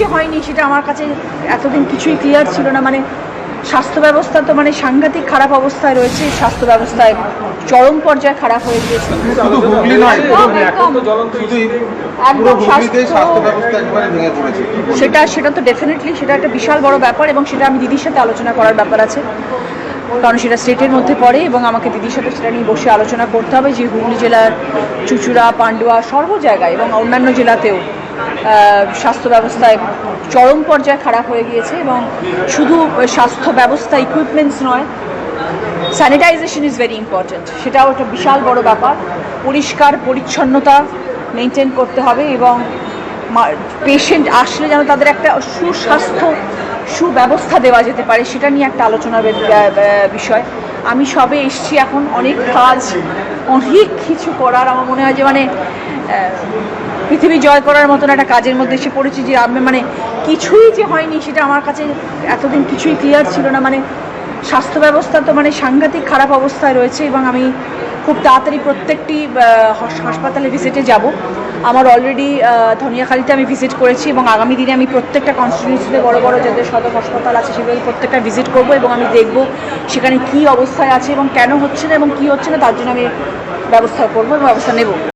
যে হয়নি সেটা আমার কাছে এতদিন কিছুই ক্লিয়ার ছিল না। মানে স্বাস্থ্য ব্যবস্থা তো মানে সাংঘাতিক খারাপ অবস্থায় রয়েছে স্বাস্থ্য ব্যবস্থায় চরম পর্যায়ে খারাপ হয়ে গিয়েছে? সেটা সেটা তো ডেফিনেটলি সেটা একটা বিশাল বড় ব্যাপার এবং সেটা আমি দিদির সাথে আলোচনা করার ব্যাপার আছে। কারণ সেটা স্টেটের মধ্যে পড়ে এবং আমাকে দিদির সাথে সেটা নিয়ে বসে আলোচনা করতে হবে, যে হুগলি জেলার চুচুড়া, পান্ডুয়া সর্ব জায়গায় এবং অন্যান্য জেলাতেও স্বাস্থ্য ব্যবস্থায় চরম পর্যায়ে খারাপ হয়ে গিয়েছে এবং শুধু স্বাস্থ্য ব্যবস্থা ইকুইপমেন্টস নয় স্যানিটাইজেশন ইজ ভেরি ইম্পর্ট্যান্ট সেটাও একটা বিশাল বড় ব্যাপার। পরিষ্কার পরিচ্ছন্নতা মেনটেন করতে হবে এবং পেশেন্ট আসলে যেন তাদের একটা সুস্বাস্থ্য সুব্যবস্থা দেওয়া যেতে পারে, সেটা নিয়ে একটা আলোচনার বিষয়। আমি সবে এসছি এখন, অনেক কাজ, অনেক কিছু করার আমার মনে হয় যে মানে পৃথিবী জয় করার মতন একটা কাজের মধ্যে এসে পড়েছি যে আমি মানে কিছুই যে হয়নি সেটা আমার কাছে এতদিন কিছুই ক্লিয়ার ছিল না। মানে স্বাস্থ্য ব্যবস্থা তো মানে সাংঘাতিক খারাপ অবস্থায় রয়েছে এবং আমি খুব তাড়াতাড়ি প্রত্যেকটি হাসপাতালে ভিজিটে যাব। আমার অলরেডি ধনিয়াখালীতে আমি ভিজিট করেছি এবং আগামী দিনে আমি প্রত্যেকটা কনস্টিটিউন্সিতে বড় বড় যাদের সদর হাসপাতাল আছে সেগুলো প্রত্যেকটা ভিজিট করব এবং আমি দেখব সেখানে কি অবস্থায় আছে এবং কেন হচ্ছে না এবং কি হচ্ছে না, তার জন্য আমি ব্যবস্থা করব এবং ব্যবস্থা নেব।